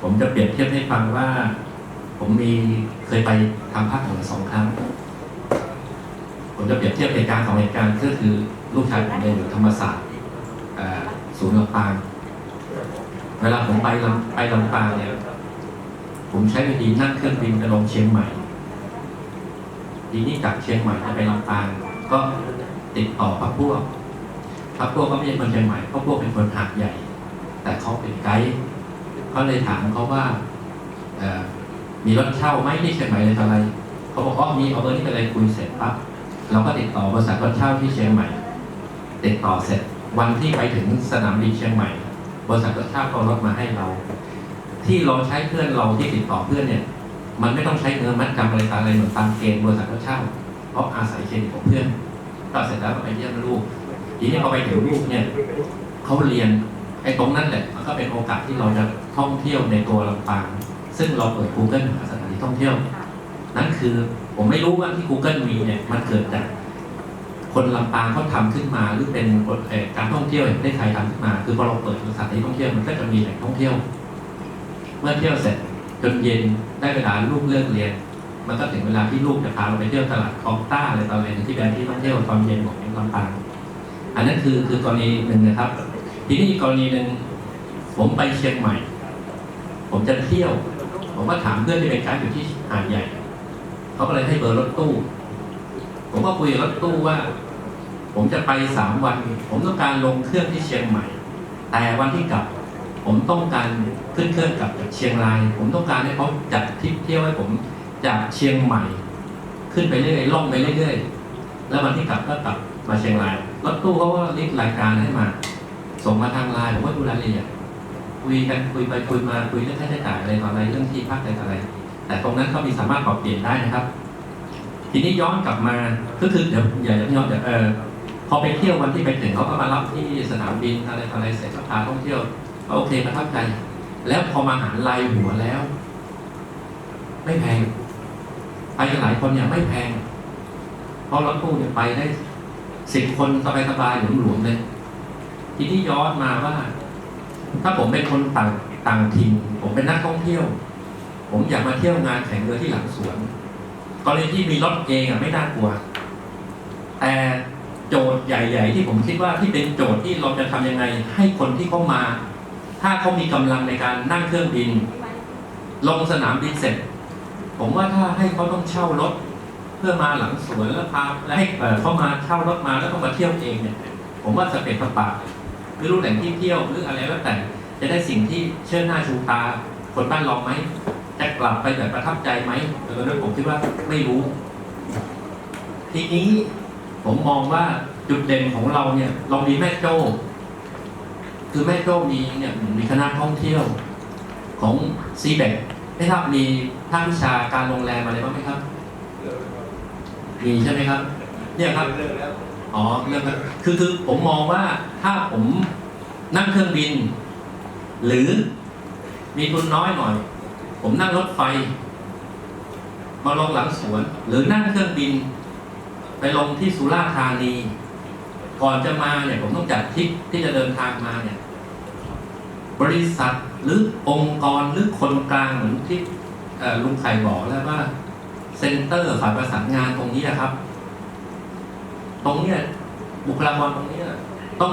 ผมจะเปรียบเทียบให้ฟังว่า ผมมีเคยไปทำภาคเหนือสองครั้ง ผมจะเปรียบเทียบเหตุการณ์สองเหตุการณ์ก็คือลูกชายผมเรียนอยู่ธรรมศาสตร์ศูนย์ลำปางเวลาผมไปลำไปลำปางเนี่ยผมใช้วิธีนั่งเครื่องบินไปลงเชียงใหม่ทีนี้จากเชียงใหม่จะไปลำปางก็ติดต่อพักพวกพักพวกก็ไม่ใช่คนเชียงใหม่พักพวกเป็นคนหาดใหญ่ แต่เขาเป็นไกด์ ก็เลยถามเขาว่ามีรถเช่าไหมที่เชียงใหม่เลยอะไรเขาบอกอ๋อมีเอาเบอร์นี้ไปเลยคุยเสร็จปั๊บเราก็ติดต่อบริษัทรถเช่าที่เชียงใหม่ ติดต่อเสร็จวันที่ไปถึงสนามบินเชียงใหม่ บริษัทรถเช่าก็เอารถมาให้เรา ที่เราใช้เพื่อนเราที่ติดต่อเพื่อนเนี่ย มันไม่ต้องใช้เงินมัดจำอะไรตามอะไรเหมือนตามเกณฑ์บริษัทรถเช่าเพราะอาศัยเครดิตของเพื่อนก็เสร็จแล้วก็ไปเยี่ยมลูกทีนี้พอไปถึงลูกเนี่ยเขาเรียน ไอ้ตรงนั้นแหละมันก็เป็นโอกาสที่เราจะท่องเที่ยวในตัวลำปาง ซึ่งเราเปิด Google หาสถานที่ท่องเที่ยว นั่นคือผมไม่รู้ว่าที่ Google มีเนี่ยมันเกิดจากคนลำปางเขาทำขึ้นมาหรือเป็นเอ่อการท่องเที่ยวแห่งประเทศไทยทำขึ้นมา คือพอเราเปิดสถานที่ท่องเที่ยวมันก็จะมีแหล่งท่องเที่ยว เมื่อเที่ยวเสร็จจนเย็นได้เวลาลูกเลิกเรียน มันก็ถึงเวลาที่ลูกจะพาเราไปเที่ยวตลาดคลองต้าอะไรตอนอะไรที่เป็นที่ท่องเที่ยวตอนเย็นของลำปาง อันนั้นคือคือกรณีหนึ่งนะครับ ทีนี้อีกกรณีหนึ่งผมไปเชียงใหม่ ผมจะเที่ยว ผมก็ถามเพื่อนที่เป็นไกด์อยู่ที่หาดใหญ่เขาก็เลยให้เบอร์รถตู้ ผมก็คุยรถตู้ว่า ผมจะไปสามวัน ผมต้องการลงเครื่องที่เชียงใหม่ แต่วันที่กลับ ผมต้องการขึ้นเครื่องกลับจากเชียงราย ผมต้องการให้เขาจัดทริปเที่ยวให้ผมจากเชียงใหม่ ขึ้นไปเรื่อยๆล่องไปเรื่อยๆแล้ววันที่กลับก็กลับมาเชียงรายรถตู้เขาก็รีบรายการให้มา ส่งมาทางไลน์ผมก็ดูรายละเอียดคุยกันคุยไปคุยมาคุยเรื่องค่าใช้จ่ายอะไรต่ออะไรเรื่องที่พักอะไรต่ออะไร แต่ตรงนั้นก็มีสามารถปรับเปลี่ยนได้นะครับ ทีนี้ย้อนกลับมาก็คือเดี๋ยวอย่าอย่าย้อนเดี๋ยวเออพอไปเที่ยววันที่ไปถึงเขาก็มารับที่สนามบินอะไรต่ออะไรเสร็จก็พาท่องเที่ยวก็โอเคประทับใจ แล้วพอมาหารลายหัวแล้ว ไม่แพงไปกันหลายคนเนี่ยไม่แพง เพราะรถตู้เนี่ยไปได้สิบคนสบายๆหลวมๆเลย ทีนี้ย้อนมาว่า ถ้าผมเป็นคนต่างต่างถิ่นผมเป็นนักท่องเที่ยว ผมอยากมาเที่ยวงานแข่งเรือที่หลังสวนกรณีที่มีรถเองอะไม่น่ากลัว แต่โจทย์ใหญ่ ๆ ที่ผมคิดว่าที่เป็นโจทย์ที่เราจะทำยังไง ให้คนที่เขามา ถ้าเขามีกำลังในการนั่งเครื่องบิน ลงสนามบินเสร็จ ผมว่าถ้าให้เขาต้องเช่ารถ เพื่อมาหลังสวนแล้วพาแล้วให้เขามาเช่ารถมาแล้วต้องมาเที่ยวเองเนี่ย ผมว่าสเปซสปาไม่รู้แหล่งที่เที่ยวหรืออะไรแล้วแต่จะได้สิ่งที่เชิดหน้าชูตาคนบ้านเราไหมจะกลับไปแบบประทับใจไหมแต่ตอนนั้นผมคิดว่าไม่รู้ ทีนี้ผมมองว่าจุดเด่นของเราเนี่ย เรามีแม่โจ้ คือแม่โจ้มีเนี่ยมีคณะท่องเที่ยวของซีเบกไม่ทราบมีภาควิชาการโรงแรมอะไรบ้างไหมครับ มีใช่ไหมครับ เนี่ยครับ อ๋อเรื่องคือคือผมมองว่าถ้าผมนั่งเครื่องบิน หรือมีทุนน้อยหน่อย ผมนั่งรถไฟ มาลงหลังสวน หรือนั่งเครื่องบิน ไปลงที่สุราษฎร์ธานี ก่อนจะมาเนี่ยผมต้องจัดทริปที่จะเดินทางมาเนี่ย บริษัทหรือองค์กรหรือคนกลางเหมือนที่ลุงไข่บอกแล้วว่า เซ็นเตอร์ฝ่ายประสานงานตรงนี้นะครับ ตรงเนี้ยบุคลากรตรงเนี้ยต้อง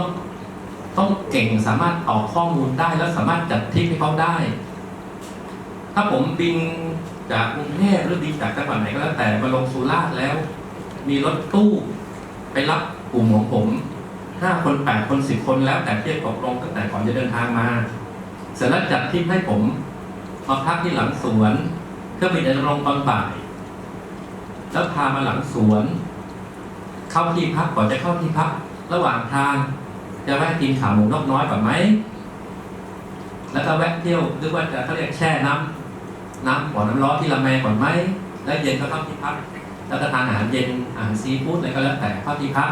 ต้องเก่งสามารถตอบข้อมูลได้แล้วสามารถจัดทริปให้เขาได้ ถ้าผมบินจากกรุงเทพหรือบินจากจังหวัดไหนก็แล้วแต่มาลงสุราษฎร์แล้ว มีรถตู้ไปรับกลุ่มของผมห้าคนแปดคนสิบคนแล้วแต่ที่ตกลงตั้งแต่ก่อนจะเดินทางมา เสร็จแล้วจัดทริปให้ผมมาพักที่หลังสวนเครื่องบินจะลงตอนบ่าย แล้วพามาหลังสวน เข้าที่พักก่อนจะเข้าที่พัก ระหว่างทาง จะแวะกินขาหมูนกน้อยก่อนไหมแล้วก็แวะเที่ยวหรือว่าจะเขาเรียกแช่น้ำน้ำบ่อน้ำร้อนที่ละแมก่อนไหมแล้วเย็นก็เข้าที่พักแล้วก็ทานอาหารเย็นอาหารซีฟู้ดอะไรก็แล้วแต่เข้าที่พัก